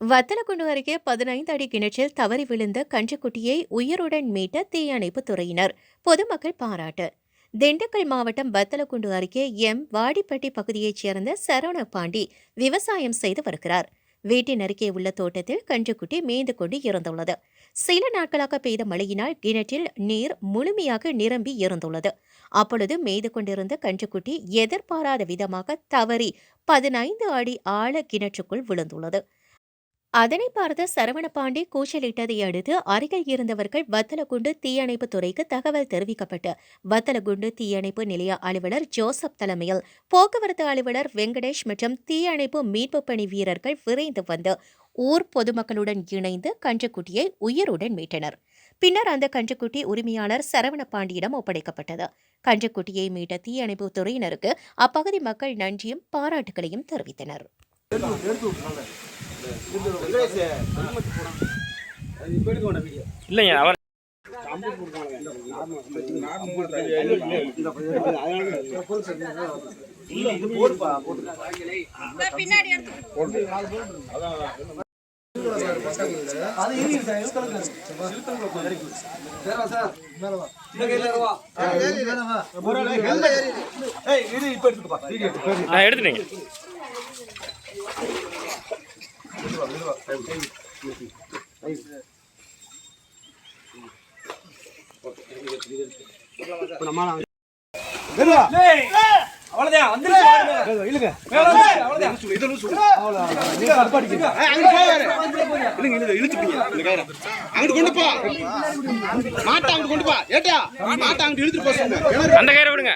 வத்தலக்குண்டு அருகே பதினைந்து அடி கிணற்றில் தவறி விழுந்த கன்றுக்குட்டியை உயிருடன் மீட்ட தீயணைப்பு துறையினர். பொதுமக்கள் பாராட்டு. திண்டுக்கல் மாவட்டம் வத்தலக்குண்டு அருகே எம். வாடிப்பட்டி பகுதியைச் சேர்ந்த சரவண பாண்டி விவசாயம் செய்து வருகிறார். வீட்டின் அருகே உள்ள தோட்டத்தில் கன்றுக்குட்டி மேய்ந்து கொண்டு இறந்துள்ளது. சில நாட்களாக பெய்த மழையினால் கிணற்றில் நீர் முழுமையாக நிரம்பி இருந்துள்ளது அப்பொழுது மேய்து கொண்டிருந்த கன்றுக்குட்டி எதிர்பாராத விதமாக தவறி பதினைந்து அடி ஆழ கிணற்றுக்குள் விழுந்துள்ளது. அதனை பார்த்த சரவணபாண்டி கூச்சலிட்டதை அடுத்து அருகில் இருந்தவர்கள் வத்தலகுண்டு தீயணைப்பு துறைக்கு தகவல் தெரிவிக்கப்பட்டு வத்தலகுண்டு தீயணைப்பு நிலைய அலுவலர் ஜோசப் தலைமையில் போக்குவரத்து அலுவலர் வெங்கடேஷ் மற்றும் தீயணைப்பு மீட்பு பணி வீரர்கள் விரைந்து வந்து ஊர் பொதுமக்களுடன் இணைந்து கன்றுக்குட்டியை உயிருடன் மீட்டனர். பின்னர் அந்த கன்றுக்குட்டி உரிமையாளர் சரவணபாண்டியிடம் ஒப்படைக்கப்பட்டது. கன்றுக்குட்டியை மீட்ட தீயணைப்பு துறையினருக்கு அப்பகுதி மக்கள் நன்றியும் பாராட்டுகளையும் தெரிவித்தனர். இல்லைங்க அவர் ஆ எடுத்துட்டீங்க. அங்கிட்டு கொண்டு போ அங்கிட்டு கொண்டு போ ஏட்டா மாட்டை அங்கிட்டு இழுத்துட்டு போ சொல்லுங்க அந்த கயிறை விடுங்க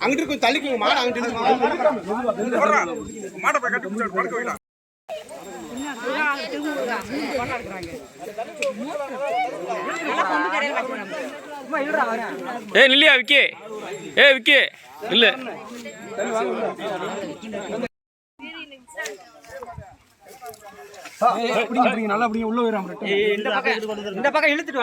அங்கிட்டு இருக்கும் தள்ளிக்குங்க மாடை அங்கிட்டு இழுத்து ஏ நில்லியா விக்கி. ஏ விக்கி. இல்ல இந்த பக்கம் இழுத்துட்டு